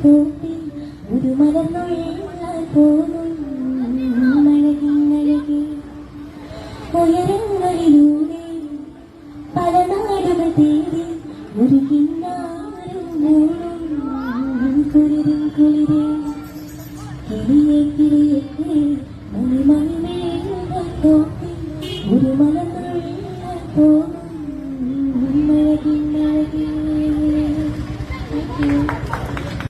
പൂപ്പി ഒരു മലർന്നൊഴിയാൽ പോകും മഴകി മഴകി ഉയരങ്ങളിലൂടെ പല നാടുകൾ തേടി ഒരു കിന്നാരും മൂളും കുളിരും കുളിരെ കിളിയെ കിളിയേക്ക് മണിമണിമേലുള്ള തോപ്പി ഒരു മലർന്നൊഴിയാൽ പോകും